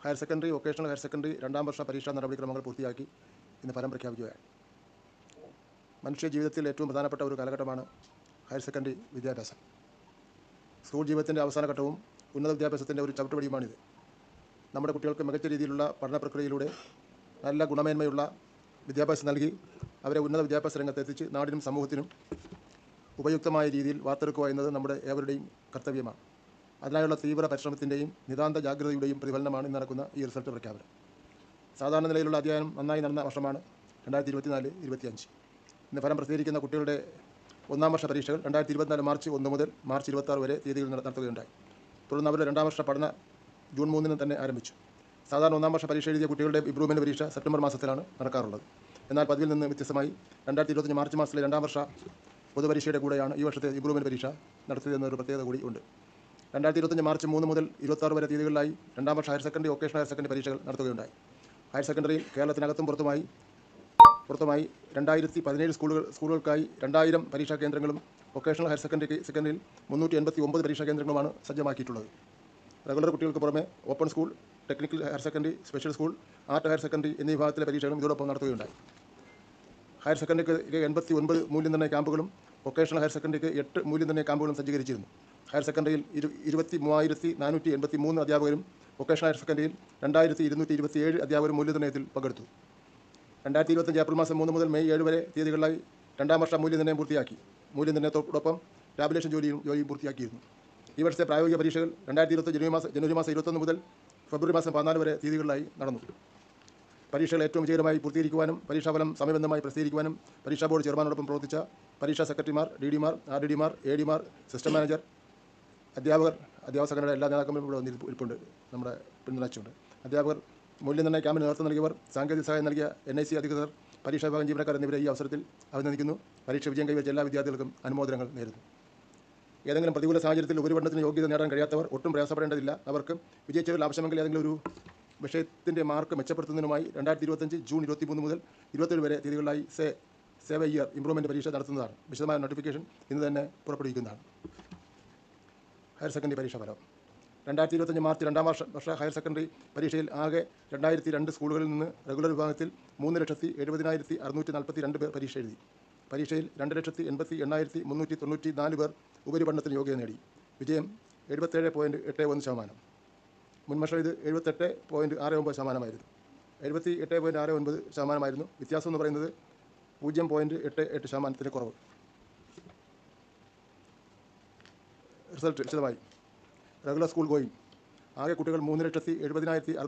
Higher secondary vocational higher secondary രണ്ടാം വർഷ പരീക്ഷാ നടപടിക്രമങ്ങൾ പൂർത്തിയാക്കി ഇന്ന് ഫലം പ്രഖ്യാപിക്കുകയാണ്. മനുഷ്യ ജീവിതത്തിൽ ഏറ്റവും പ്രധാനപ്പെട്ട ഒരു കാലഘട്ടമാണ് ഹയർ സെക്കൻഡറി വിദ്യാഭ്യാസം. സ്കൂൾ ജീവിതത്തിന്റെ അവസാന ഘട്ടവും ഉന്നത വിദ്യാഭ്യാസത്തിന്റെ ഒരു ചവിട്ടുപടിയുമാണിത്. നമ്മുടെ കുട്ടികൾക്ക് മികച്ച രീതിയിലുള്ള പഠന പ്രക്രിയയിലൂടെ നല്ല ഗുണമേന്മയുള്ള വിദ്യാഭ്യാസം നൽകി അവരെ ഉന്നത വിദ്യാഭ്യാസ രംഗത്ത് എത്തിച്ച് നാടിനും സമൂഹത്തിനും ഉപയുക്തമായ രീതിയിൽ വാർത്തെടുക്കുക എന്നത് നമ്മുടെ ഏവരുടെയും കർത്തവ്യമാണ്. അതിനായുള്ള തീവ്ര പരിശ്രമത്തിന്റെയും നിതാന്ത ജാഗ്രതയുടെയും പ്രതിഫലനമാണ് ഇന്ന് നടക്കുന്ന ഈ റിസൾട്ട് പ്രഖ്യാപനം. സാധാരണ നിലയിലുള്ള അധ്യയനം നന്നായി നടന്ന വർഷമാണ് രണ്ടായിരത്തി ഇരുപത്തിനാല് ഇരുപത്തിയഞ്ച്. ഇന്ന് ഫലം പ്രസിദ്ധീകരിക്കുന്ന കുട്ടികളുടെ ഒന്നാം വർഷ പരീക്ഷകൾ രണ്ടായിരത്തി ഇരുപത്തിനാല് മാർച്ച് ഒന്ന് മുതൽ മാർച്ച് ഇരുപത്താറ് വരെ തീയതികൾ നട- നടത്തുകയുണ്ടായി. തുടർന്ന് അവരുടെ രണ്ടാം വർഷ പഠന ജൂൺ മൂന്നിന് തന്നെ ആരംഭിച്ചു. സാധാരണ ഒന്നാം വർഷ പരീക്ഷ എഴുതിയ കുട്ടികളുടെ ഇംപ്രൂവ്മെന്റ് പരീക്ഷ സെപ്റ്റംബർ മാസത്തിലാണ് നടക്കാറുള്ളത്. എന്നാൽ പതിവിൽ നിന്ന് വ്യത്യസ്തമായി രണ്ടായിരത്തി ഇരുപത്തഞ്ച് മാർച്ച് മാസത്തിലെ രണ്ടാം വർഷ പൊതുപരീക്ഷയുടെ കൂടെയാണ് ഈ വർഷത്തെ ഇംപ്രൂവ്മെന്റ് പരീക്ഷ നടത്തിയതെന്നൊരു പ്രത്യേകത കൂടി ഉണ്ട്. രണ്ടായിരത്തി ഇരുപത്തഞ്ച് മാർച്ച് മൂന്ന് മുതൽ ഇരുപത്താറ് വരെ തീയതികളിലായി രണ്ടാം വർഷ higher secondary vocational higher secondary പരീക്ഷകൾ നടത്തുകയുണ്ടായി. ഹയർ സെക്കൻഡറി കേരളത്തിനകത്തും പുറത്തുമായി പുറത്തുമായി രണ്ടായിരത്തി പതിനേഴ് സ്കൂളുകൾ സ്കൂളുകൾക്കായി രണ്ടായിരം പരീക്ഷാ കേന്ദ്രങ്ങളും വൊക്കേഷണൽ ഹയർ സെക്കൻഡറി സെക്കൻഡറിയിൽ മുന്നൂറ്റി എൺപത്തി ഒമ്പത് പരീക്ഷാ കേന്ദ്രങ്ങളുമാണ് സജ്ജമാക്കിയിട്ടുള്ളത്. റെഗുലർ കുട്ടികൾക്ക് പുറമെ open school technical higher secondary special school art higher secondary എന്നീ വിഭാഗത്തിലെ പരീക്ഷകളും ഇതോടൊപ്പം നടത്തുകയുണ്ടായി. ഹയർ സെക്കൻഡറിക്ക് എൺപത്തി ഒൻപത് മൂല്യനിർണയ ക്യാമ്പുകളും വൊക്കേഷണൽ ഹയർ സെക്കൻഡറിക്ക് എട്ട് മൂല്യനിർണയ ക്യാമ്പുകളും സജ്ജീകരിച്ചിരുന്നു. ഹയർ സെക്കൻഡറിയിൽ ഇരു ഇരുപത്തി മൂവായിരത്തി നാനൂറ്റി എൺപത്തി മൂന്ന് അധ്യാപകരും വൊക്കേഷണൽ ഹയർ സെക്കൻഡറിയിൽ രണ്ടായിരത്തി ഇരുന്നൂറ്റി ഇരുപത്തി ഏഴ് അധ്യാപകരും മൂല്യനിർണയത്തിൽ പങ്കെടുത്തു. രണ്ടായിരത്തി ഇരുപത്തഞ്ച് ഏപ്രിൽ മാസം മൂന്ന് മുതൽ മെയ് ഏഴ് വരെ തീയതികളിലായി രണ്ടാം വർഷ മൂല്യനിർണയം പൂർത്തിയാക്കി. മൂല്യനിർണയത്തോടൊപ്പം ടാബുലേഷൻ ജോലിയും ജോലിയും പൂർത്തിയാക്കിയിരുന്നു. ഈ വർഷത്തെ പ്രായോഗിക പരീക്ഷകൾ രണ്ടായിരത്തി ഇരുപത്തി ജനുവരി മാസം ജനുവരി മാസം ഇരുപത്തൊന്ന് മുതൽ ഫെബ്രുവരി മാസം പതിനാല് വരെ തീയതികളിലായി നടന്നു. പരീക്ഷകൾ ഏറ്റവും വിജയകരമായി പൂർത്തീകരിക്കുവാനും പരീക്ഷാഫലം സമയബന്ധമായി പ്രസിദ്ധീകരിക്കുവാനും പരീക്ഷാ ബോർഡ് ചെയർമാനോടൊപ്പം പ്രവർത്തിച്ച പരീക്ഷാ സെക്രട്ടറിമാർ ഡി ഡിമാർ ആർ ഡി ഡിമാർ എ ഡിമാർ സിസ്റ്റം മാനേജർ അധ്യാപകർ അധ്യാപക സംഘടനയുടെ എല്ലാ നേതാക്കളും ഇവിടെ ഇരിപ്പുണ്ട്. നമ്മുടെ പിന്തുണച്ചുണ്ട് അധ്യാപകർ മൂല്യനിർണയ ക്യാമ്പിന് നേതൃത്വം നൽകിയവർ സാങ്കേതിക സഹായം നൽകിയ എൻ ഐ സി അധികൃതർ പരീക്ഷാ വിഭാഗം ജീവനക്കാർ എന്നിവരെ ഈ അവസരത്തിൽ അഭിനന്ദിക്കുന്നു. പരീക്ഷ വിജയം കൈവച്ച എല്ലാ വിദ്യാർത്ഥികൾക്കും അനുമോദനങ്ങൾ നേരുന്നു. ഏതെങ്കിലും പ്രതികൂല സാഹചര്യത്തിൽ ഉപരിപഠനത്തിന് യോഗ്യത നേടാൻ കഴിയാത്തവർ ഒട്ടും പ്രയാസപ്പെടേണ്ടതില്ല. അവർക്ക് വിജയിച്ചവരിൽ ആവശ്യമെങ്കിൽ ഏതെങ്കിലും ഒരു വിഷയത്തിന്റെ മാർക്ക് മെച്ചപ്പെടുത്തുന്നതിനുമായി രണ്ടായിരത്തി ഇരുപത്തഞ്ച് ജൂൺ ഇരുപത്തിമൂന്ന് മുതൽ ഇരുപത്തേഴ് വരെ തീയതികളിലായി SAY save a year improvement പരീക്ഷ നടത്തുന്നതാണ്. വിശദമായ നോട്ടിഫിക്കേഷൻ ഇന്ന് തന്നെ പുറപ്പെടുവിക്കുന്നതാണ്. ഹയർ സെക്കൻഡറി പരീക്ഷ ഫലം. രണ്ടായിരത്തി ഇരുപത്തഞ്ച് മാർച്ച് രണ്ടാം വർഷ വർഷ ഹയർ സെക്കൻഡറി പരീക്ഷയിൽ ആകെ രണ്ടായിരത്തി രണ്ട് സ്കൂളുകളിൽ നിന്ന് റെഗുലർ വിഭാഗത്തിൽ മൂന്ന് ലക്ഷത്തി എഴുപതിനായിരത്തി അറുന്നൂറ്റി നാൽപ്പത്തി രണ്ട് പേർ പരീക്ഷ എഴുതി. പരീക്ഷയിൽ രണ്ട് ലക്ഷത്തി എൺപത്തി എണ്ണായിരത്തി മുന്നൂറ്റി തൊണ്ണൂറ്റി നാല് പേർ ഉപരിപഠനത്തിന് യോഗ്യത നേടി. വിജയം എഴുപത്തേഴ് പോയിന്റ് എട്ട് ഒന്ന് ശതമാനം. മുൻവർഷം ഇത് എഴുപത്തെട്ട് പോയിന്റ് ആറ് ഒമ്പത് ശതമാനമായിരുന്നു. എഴുപത്തി എട്ട് പോയിന്റ് ആറ് ഒൻപത് ശതമാനമായിരുന്നു വ്യത്യാസം എന്ന് പറയുന്നത് പൂജ്യം പോയിന്റ് എട്ട് എട്ട് ശതമാനത്തിന് കുറവ്. റിസൾട്ട് വിശദമായി. Regular school going. ആകെ കുട്ടികൾ മൂന്ന് ലക്ഷത്തി എഴുപതിനായിരത്തി